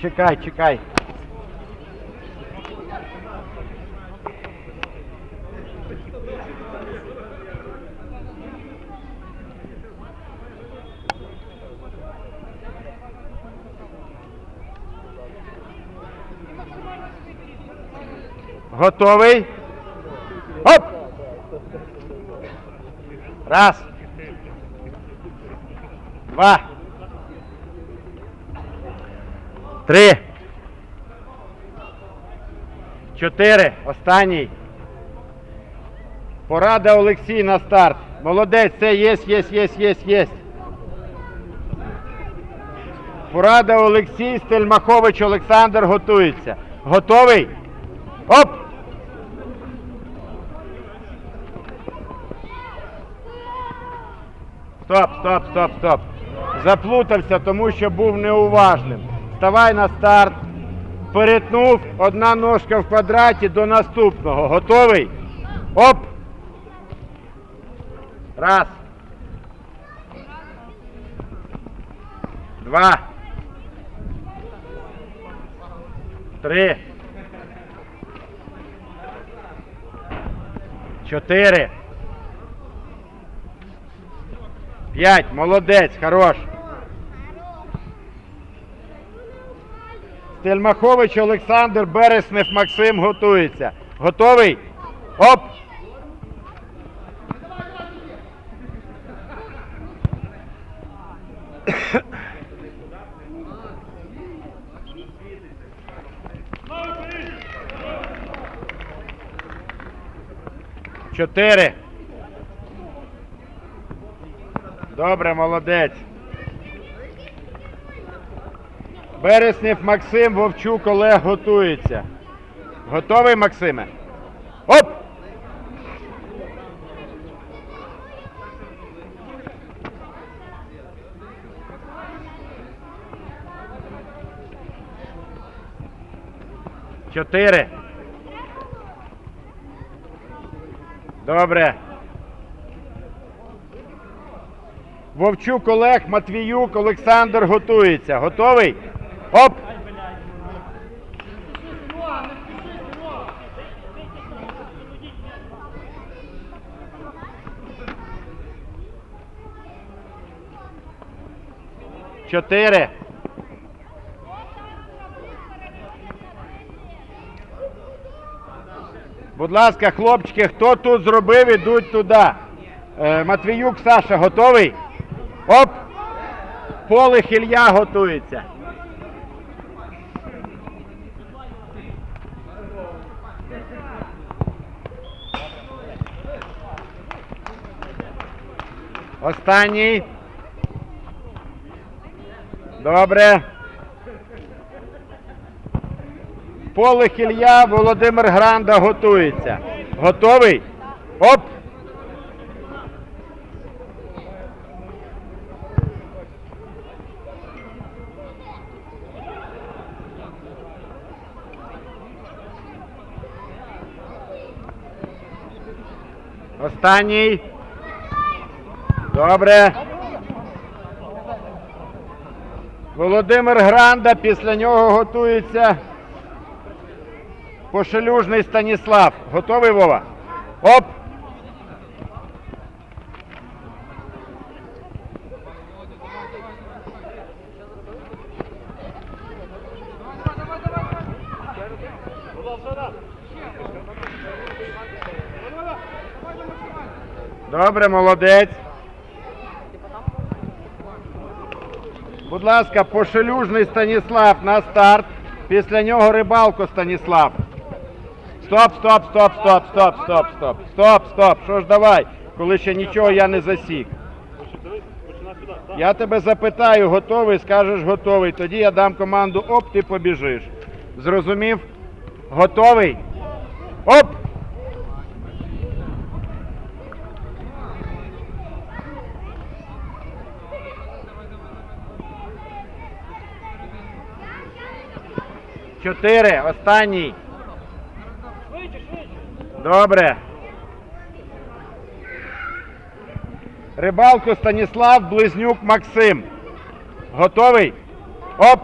Чекай, чекай. Готовий? Оп! Раз. Два. Три. Чотири. Останній. Порада Олексій на старт. Молодець, це є, є, є, є, є. Порада Олексій, Стельмахович Олександр готується. Готовий? Оп! Стоп, стоп, стоп, стоп. Заплутався, тому що був неуважним. Ставай на старт. Перетнув одна ножка в квадраті до наступного. Готовий? Оп! Раз. Два. Три. Чотири. П'ять. Молодець, хорош. Стельмахович Олександр, Береснев Максим готується. Готовий? Оп! Чотири. Добре, молодець. Береснів Максим Вовчук Олег готується. Готовий, Максиме? Оп! Чотири. Добре. Вовчук Олег, Матвіюк, Олександр готується. Готовий? Оп! Чотири. Будь ласка, хлопчики, хто тут зробив, ідуть туди. Е, Матвіюк Саша готовий? Оп! Полих Ілля готується. Останній. Добре. Полих Ілля, Володимир Гранда готується. Готовий? Оп! Останній. Добре. Володимир Гранда, після нього готується Пошелюжний Станіслав. Готовий Вова? Оп! Добре, молодець. Будь ласка, Пошелюжний Станіслав на старт. Після нього рибалко Станіслав. Стоп, стоп, стоп, стоп, стоп, стоп, стоп. Стоп, стоп. Що ж давай, коли ще нічого я не засік. Я тебе запитаю, готовий, скажеш готовий. Тоді я дам команду оп, ти побіжиш. Зрозумів? Готовий? Оп! Чотири. Останній. Добре. Рибалко Станіслав, Близнюк Максим. Готовий? Оп!